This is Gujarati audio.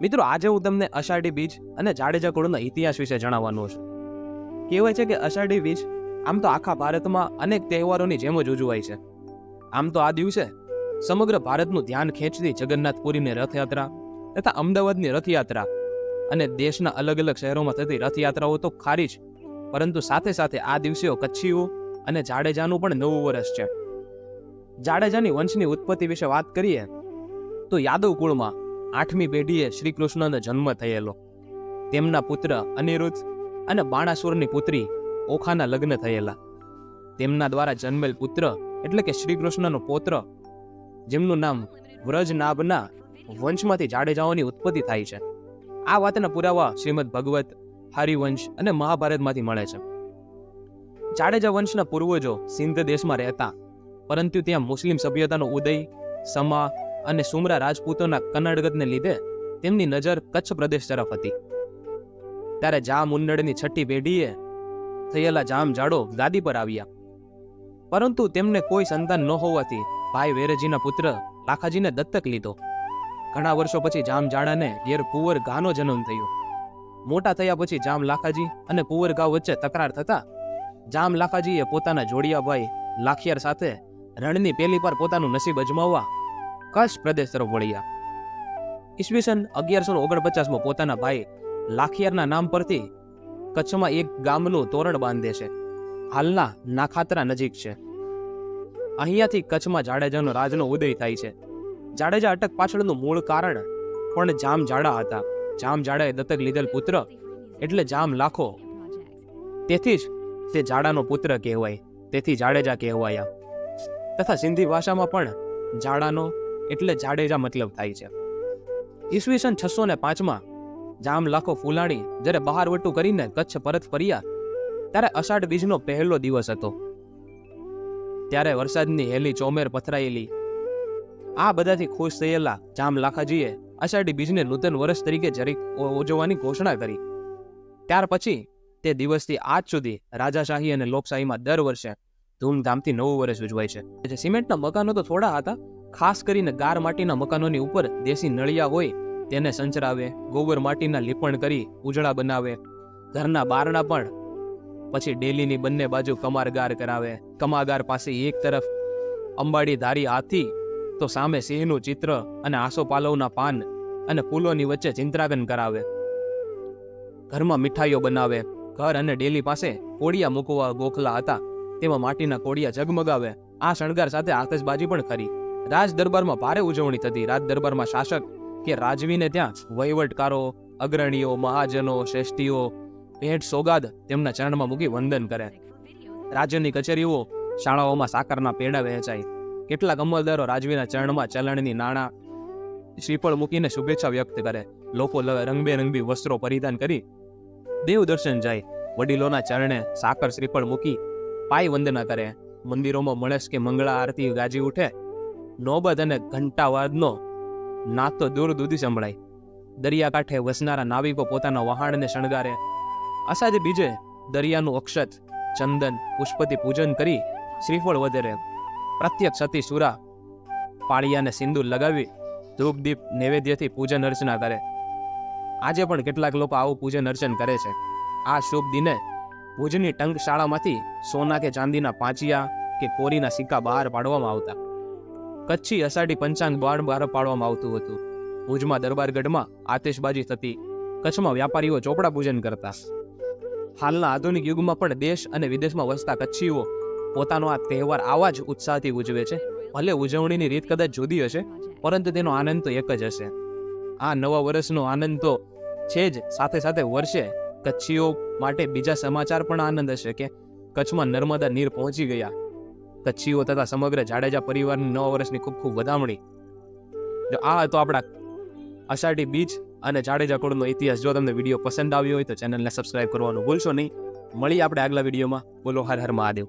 મિત્રો, આજે હું તમને અષાઢી બીજ અને જાડેજા કુળના ઇતિહાસ વિશે જણાવવાનો છું. કહેવાય છે કે અષાઢી બીજ આમ તો આખા ભારતમાં અનેક તહેવારોની જેમ જ ઉજવાય છે. આમ તો આ દિવસે સમગ્ર ભારતનું ધ્યાન ખેંચતી જગન્નાથપુરીની રથયાત્રા તથા અમદાવાદની રથયાત્રા અને દેશના અલગ અલગ શહેરોમાં થતી રથયાત્રાઓ તો ખારી જ, પરંતુ સાથે સાથે આ દિવસેઓ કચ્છીઓ અને જાડેજાનું પણ નવું વર્ષ છે. જાડેજાની વંશની ઉત્પત્તિ વિશે વાત કરીએ તો યાદવ કુળમાં આઠમી પેઢીએ શ્રી જન્મ થયેલો. તેમના પુત્ર અનિરુદ્ધ અને બાણાસુરની પુત્રી ઓખાના લગ્ન થયેલા. તેમના દ્વારા જન્મેલ પુત્ર એટલે કે શ્રી કૃષ્ણનો જેમનું નામ વ્રજનાભના વંશમાંથી જાડેજાઓની ઉત્પત્તિ થાય છે. આ વાતના પુરાવા શ્રીમદ ભગવત, હરિવંશ અને મહાભારતમાંથી મળે છે. જાડેજા વંશના પૂર્વજો સિંધ દેશમાં રહેતા, પરંતુ ત્યાં મુસ્લિમ સભ્યતાનો ઉદય, સમા અને સુમરા રાજપૂતોના કન્નડગતને લીધે તેમની નજર કચ્છ પ્રદેશ તરફ હતી. ત્યારે જામ ઉન્નડની છઠ્ઠી પેઢીએ થયેલા જામ જાડો ગાદી પર આવ્યા. પરંતુ તેમને કોઈ સંતાન ન હોવાથી ભાઈ વેરજીના પુત્ર લાખાજીને દત્તક લીધો. ઘણા વર્ષો પછી જામ જાડાને ઘેર કુંવર ગાનો જન્મ થયો. મોટા થયા પછી જામ લાખાજી અને કુંવર ગા વચ્ચે તકરાર થતા જામ લાખાજીએ પોતાના જોડિયાભાઈ લાખિયાર સાથે રણની પેલી પર પોતાનું નસીબ અજમાવવા કચ્છ પ્રદેશ તરફ વળ્યા ઈસવીસન અગિયારસો ઓગણપચાસમાં પોતાના ભાઈ લાખિયારના નામ પરથી કચ્છમાં એક ગામનું તોરણ બાંધે છે. હાલના નાખાતરા નજીક છે. અહીંયાથી કચ્છમાં જાડેજાનો રાજનો ઉદય થાય છે. જાડેજા અટક પાછળનું મૂળ કારણ પણ જામ જાડા હતા. જામ જાડાએ દત્તક લીધેલ પુત્ર એટલે જામ લાખો. તેથી જ તે જાડાનો પુત્ર કહેવાય. તેથી જાડેજા કહેવાયા. તથા સિંધી ભાષામાં પણ જાડાનો એટલે જાડેજા મતલબ થાય છે. ઈસવીસન છસો ને પાંચમાં જામ લાખો ફૂલાણી જ્યારે બહાર વટું કરીને કચ્છ પરત ફર્યા, ત્યારે અષાઢ બીજનો પહેલો દિવસ હતો. ત્યારે વરસાદની હેલી ચોમેર પથરાયેલી. આ બધાથી ખુશ થયેલા જામ લાખાજીએ અષાઢી બીજને નૂતન વર્ષ તરીકે જરી ઉજવવાની ઘોષણા કરી. ત્યાર પછી તે દિવસથી આજ સુધી રાજાશાહી અને લોકશાહીમાં દર વર્ષે ધૂમધામથી નવું વર્ષ ઉજવાય છે. સિમેન્ટના મકાનો તો થોડા હતા ખાસ કરીને ગાર માટીના મકાનોની ઉપર દેશી નળિયા હોય તેને સંચરાવે, ગોબર માટીના લીપણ કરી ઉજળા બનાવે. ઘરના બારણા પણ. પછી ડેલીની બંને બાજુ કમારગાર કરાવે. કમાગાર પાસે એક તરફ અંબાડી ધારી હાથી, તો સામે સિંહનું ચિત્ર અને આસોપાલવના પાન અને ફૂલોની વચ્ચે ચિંત્રાગન કરાવે. ઘરમાં મીઠાઈઓ બનાવે. ઘર અને ડેલી પાસે કોડિયા મૂકવા ગોખલા હતા. તેમાં માટીના કોડિયા ઝગમગાવે. આ શણગાર સાથે આતશબાજી પણ ખરી રાજ દરબારમાં ભારે ઉજવણી થતી. રાજ દરબારમાં શાસક કે રાજવીને ત્યાં વહીવટકારો, અગ્રણીઓ, મહાજનો, શ્રેષ્ઠીઓ, ભેટ સોગાદ તેમના ચરણમાં મૂકી વંદન કરે. રાજ્યની કચેરીઓ શાળાઓમાં સાકરના પેડા વહેંચાય. કેટલાક અમલદારો રાજવીના ચરણમાં ચલણની નાણાં શ્રીફળ મૂકીને શુભેચ્છા વ્યક્ત કરે. લોકો રંગબેરંગી વસ્ત્રો પરિધાન કરી દેવ દર્શન જાય. વડીલોના ચરણે સાકર શ્રીફળ મૂકી પાય વંદના કરે. મંદિરોમાં મળેશ કે મંગળા આરતી ગાજી ઉઠે. નોબત અને ઘંટાવાદનો નાતો દૂર દૂધી સંભળાય. દરિયાકાંઠે વસનારા નાવિકો પોતાના વહાણને શણગારે. અસાજે બીજે દરિયાનું અક્ષત, ચંદન પુષ્પતિ પૂજન કરી શ્રીફળ વધેરે. પ્રત્યક્ષ સતી સુરા પાળિયાને સિંદૂર લગાવી ધૂપદીપ નૈવેદ્યથી પૂજન અર્ચના કરે. આજે પણ કેટલાક લોકો આવું પૂજન અર્ચન કરે છે. આ શુભ દિને ભુજની ટંકશાળામાંથી સોના કે ચાંદીના પાંચિયા કે કોરીના સિક્કા બહાર પાડવામાં આવતા. કચ્છી અષાઢી પંચાંગ બહાર બહાર પાડવામાં આવતું હતું. ભુજમાં દરબારગઢમાં આતિશબાજી થતી. કચ્છમાં વ્યાપારીઓ ચોપડા પૂજન કરતા. હાલના આધુનિક યુગમાં પણ દેશ અને વિદેશમાં વસતા કચ્છીઓ પોતાનો આ તહેવાર આવા જ ઉત્સાહથી ઉજવે છે. ભલે ઉજવણીની રીત કદાચ જુદી હશે, પરંતુ તેનો આનંદ તો એક જ હશે. આ નવા વર્ષનો આનંદ તો છે જ. સાથે સાથે વર્ષે કચ્છીઓ માટે બીજા સમાચાર પણ આનંદ હશે કે કચ્છમાં નર્મદા નીર પહોંચી ગયા. કચ્છીઓ તથા સમગ્ર જાડેજા પરિવારની નવ વર્ષની ખૂબ ખૂબ વધામણી. જો આ હતો આપણા અષાઢી બીજ અને જાડેજા કુળનો ઇતિહાસ. જો તમને વીડિયો પસંદ આવ્યો હોય તો ચેનલને સબસ્ક્રાઇબ કરવાનું ભૂલશો નહીં. મળી આપણે આગલા વિડીયોમાં. બોલો હર હર મહાદેવ.